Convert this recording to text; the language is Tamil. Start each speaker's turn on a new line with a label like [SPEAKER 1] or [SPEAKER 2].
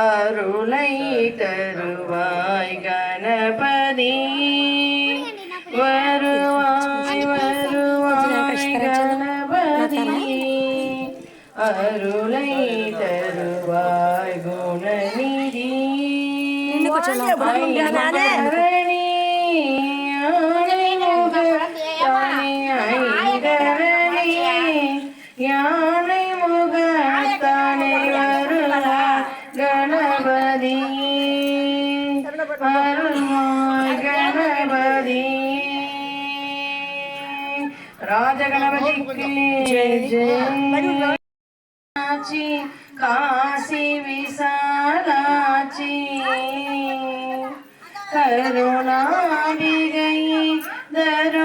[SPEAKER 1] அருளை தருவாய் கணபதி. வருவாய் வருவாய் கணபதி. அருளை தருவாய் குணநிதி அருள்வாய் கணபதி. ராஜகணபதிக்கு ஜெய. காசி காசி விசாலாச்சி கருணாபிகை தரு